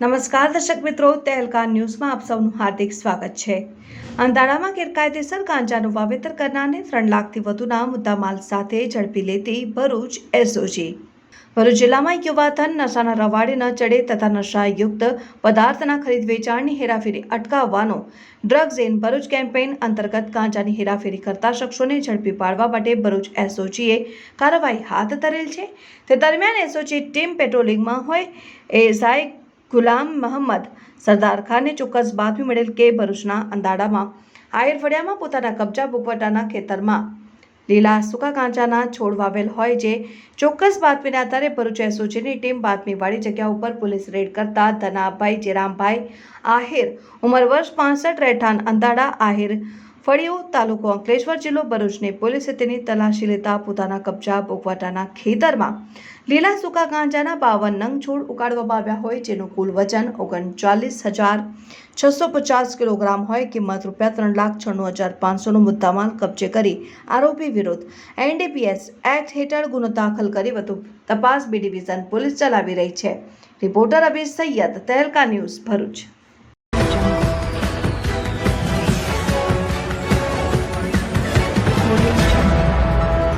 નમસ્કાર દર્શક મિત્રો તેલકા ન્યૂઝમાં આપ સૌનું હાર્દિક સ્વાગત છે. અંધારામાં ગેરકાયદેસર ગાંજાનું વાવેતર કરનારને ત્રણ લાખથી વધુના મુદ્દામાલ સાથે ઝડપી લેતી ભરૂચ એસઓજી. ભરૂચ જિલ્લામાં યુવા ધન નશાના રવાડે ન ચડે તથા નશાયુક્ત પદાર્થના ખરીદ વેચાણની હેરાફેરી અટકાવવાનો ડ્રગ્સ એન ભરૂચ કેમ્પેઇન અંતર્ગત ગાંજાની હેરાફેરી કરતા શખ્સોને ઝડપી પાડવા માટે ભરૂચ એસઓજીએ કાર્યવાહી હાથ ધરેલ છે. તે દરમિયાન એસઓજી ટીમ પેટ્રોલિંગમાં હોય એએસઆઈ ગુલામ મહંમદ સરદાર ખાનને ચોક્કસ બાતમી મળેલ કે ભરૂચના અંદાડામાં આયર ફળિયામાં પોતાના કબજા ભૂગવટાના ખેતરમાં લીલા સૂકા કાંચાના છોડ વાવેલ હોય જે ચોક્કસ બાતમીના આધારે ભરૂચ એસઓજીની ટીમ બાતમીવાળી જગ્યા ઉપર પોલીસ રેડ કરતા ધનાભાઈ જેરામભાઈ આહિર, ઉંમર વર્ષ પાસઠ, રહેઠાણ અંધાડા આહિર ફળિયો તાલુકો અંકલેશ્વર જિલ્લો ભરૂચની પોલીસે તેની તલાશી લેતા પોતાના કબજા ભોગવટાના ખેતરમાં લીલા સૂકા ગાંજાના બાવન નંગ છોડ ઉકાળવામાં આવ્યા હોય, જેનું કુલ વજન ઓગણચાલીસ હજાર છસો પચાસ કિલોગ્રામ હોય. કિંમત રૂપિયા ત્રણ લાખ છન્નું હજાર પાંચસોનો મુદ્દામાલ કબજે કરી આરોપી વિરુદ્ધ એનડીપીએસ એક્ટ હેઠળ ગુનો દાખલ કરી વધુ તપાસ બી ડિવિઝન પોલીસ ચલાવી રહી છે. Reporter Abhish Saiyed, Tehelka news Bharuch.